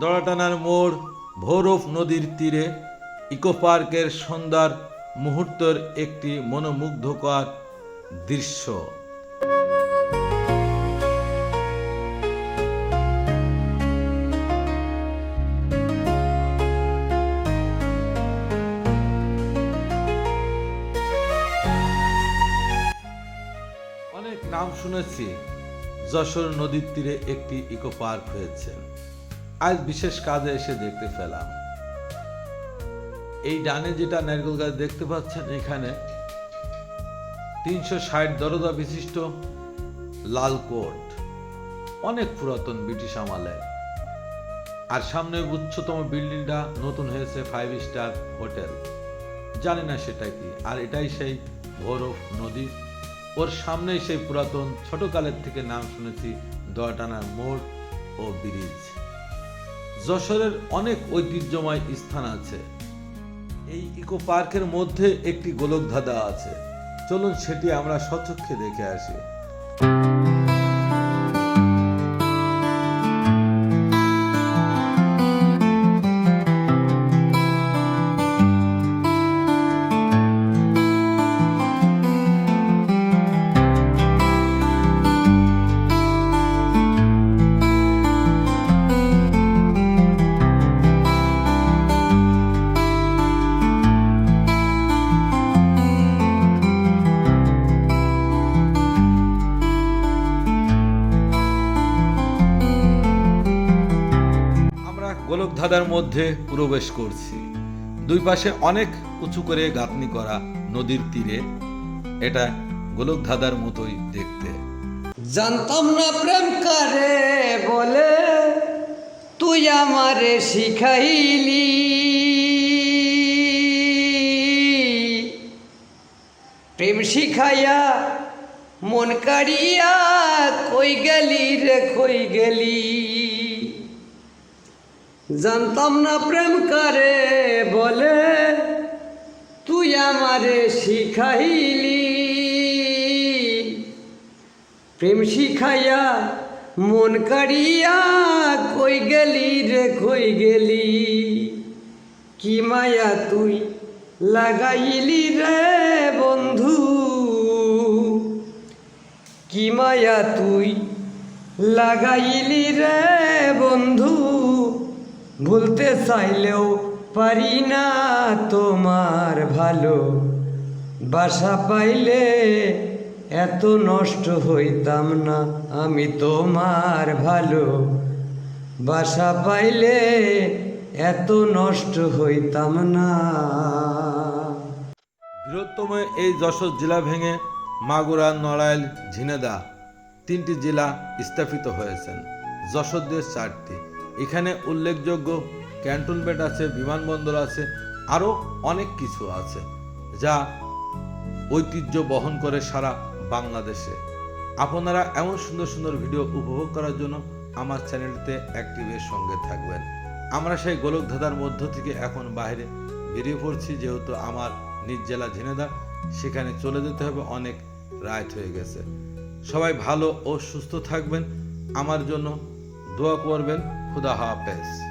দড়াটানার মোড় ভৈরব নদীর তীরে ইকো পার্কের সন্ধ্যার মুহূর্তের একটি মনোমুগ্ধকর দৃশ্য। অনেক নাম শুনেছি, যশোর নদীর তীরে একটি ইকো পার্ক হয়েছে। আজ বিশেষ কাজে এসে দেখতে পেলাম। এই ডানে যেটা নারকেল গাছ দেখতে পাচ্ছেন, এখানে তিনশো ষাট দরজা বিশিষ্ট লাল কোট, অনেক পুরাতন ব্রিটিশ আমলে। আর সামনে উচ্চতম বিল্ডিংটা নতুন হয়েছে, ফাইভ স্টার হোটেল। জানি না সেটা কি, আর এটাই সেই ভৈরব নদী। ওর সামনেই সেই পুরাতন, ছোটকালের থেকে নাম শুনেছি, দয়াটানার মোড় ও ব্রিজ। যশোরের অনেক ঐতিহ্যময় স্থান আছে। এই ইকো পার্কের মধ্যে একটি গোলকধাঁধা আছে। চলুন সেটি আমরা স্বচক্ষে দেখে আসি। গোলকধাঁধার মধ্যে প্রবেশ করছি। দুই পাশে অনেক উঁচু করে গাঁথনি করা নদীর তীরে। এটা গোলকধাঁধার মতোই দেখতে। জানতাম না প্রেম কারে বলে, তুই আমারে শিখাইলি। প্রেম শিখাইয়া মন কাড়িয়া কই গেলি রে, কই গেলি? জানতাম না প্রেম করে বলে। তুই আমারে শিখাইলি। প্রেম শিখাইয়া মন কাড়িয়া কই গেলি রে, কই গেলি? কি মায়া তুই লাগাইলি রে, বন্ধু? কি মায়া তুই লাগাইলি রে, বন্ধু? ভুলতে চাইলেও পারি না তোমার ভালো। বাসা পাইলে এত নষ্ট হইতাম না, আমি তোমার ভালো। বাসা পাইলে এত নষ্ট হইতাম না। বৃহত্তম এই যশোর জেলা ভেঙে মাগুরা, নড়াইল ঝিনেদা তিনটি জেলা স্থাপিত হয়েছেন। যশোর দিয়ে চারটি। এখানে উল্লেখযোগ্য ক্যান্টনমেন্ট আছে, বিমানবন্দর আছে, আরও অনেক কিছু আছে যা ঐতিহ্য বহন করে সারা বাংলাদেশে। আপনারা এমন সুন্দর সুন্দর ভিডিও উপভোগ করার জন্য আমার চ্যানেলটিতে অ্যাক্টিভের সঙ্গে থাকবেন। আমরা সেই গোলকধাঁধার মধ্য থেকে এখন বাইরে বেরিয়ে পড়ছি, যেহেতু আমার নিজ জেলা ঝিনেদা সেখানে চলে যেতে হবে, অনেক রাইট হয়ে গেছে। সবাই ভালো ও সুস্থ থাকবেন। আমার জন্য দোয়া করবেন। খুদা হাফেজ।